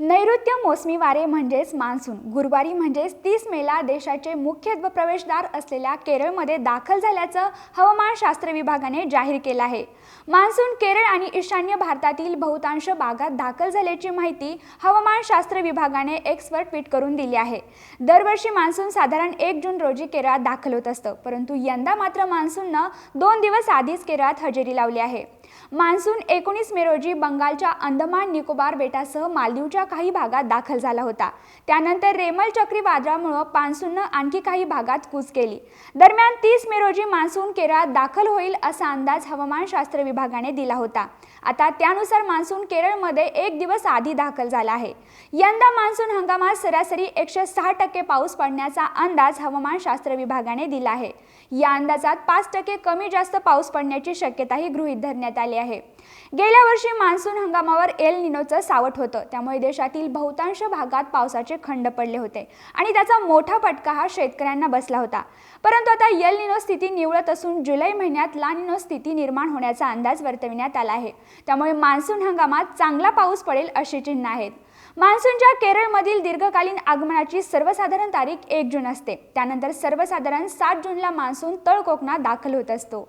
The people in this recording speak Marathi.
नैऋत्य मोसमी वारे म्हणजेच मान्सून. गुरुवारी म्हणजेच तीस मेला देशाचे मुख्य प्रवेशद्वार असलेल्या केरळमध्ये दाखल झाल्याचं हवामानशास्त्र विभागाने जाहीर केलं आहे. मान्सून केरळ आणि ईशान्य भारतातील बहुतांश भागात दाखल झाल्याची माहिती हवामानशास्त्र विभागाने एक्सवर ट्विट करून दिली आहे. दरवर्षी मान्सून साधारण एक जून रोजी केरळात दाखल होत असतं परंतु यंदा मात्र मान्सूननं दोन दिवस आधीच केरळात हजेरी लावली आहे. मान्सून एकोणीस मे रोजी बंगालच्या अंदमान निकोबार बेटासह मालदीवच्या काही भागात दाखल झाला होता. त्यानंतर रेमल चक्रीवादळामुळं मान्सूननं आणखी काही भागात कूच केली. दरम्यान तीस मे रोजी मान्सून केरळात दाखल होईल असा अंदाज हवामानशास्त्र विभागाने दिला होता. आता त्यानुसार मान्सून केरळमध्ये एक दिवस आधी दाखल झाला आहे. यंदा मान्सून हंगामात सरासरी एकशे सहा टक्के पाऊस पडण्याचा अंदाज हवामानशास्त्र विभागाने दिला आहे. या अंदाजात पाच टक्के कमी जास्त पाऊस पडण्याची शक्यताही गृहीत धरण्यात आली आहे. गेल्या वर्षी मान्सून हंगामावर एल निनोचं सावट होतं. त्यामुळे देशातील बहुतांश भागात पावसाचे खंड पडले होते आणि त्याचा मोठा फटका हा शेतकऱ्यांना बसला होता. परंतु आता एल निनो स्थिती निवळत असून जुलै महिन्यात ला निनो स्थिती निर्माण होण्याचा अंदाज वर्तविण्यात आला आहे. त्यामुळे मान्सून हंगामात चांगला पाऊस पडेल अशी चिन्ह आहेत. मान्सूनच्या केरळमधील दीर्घकालीन आगमनाची सर्वसाधारण तारीख एक जून असते. त्यानंतर सर्वसाधारण सात जूनला मान्सून तळ कोकणात दाखल होत असतो.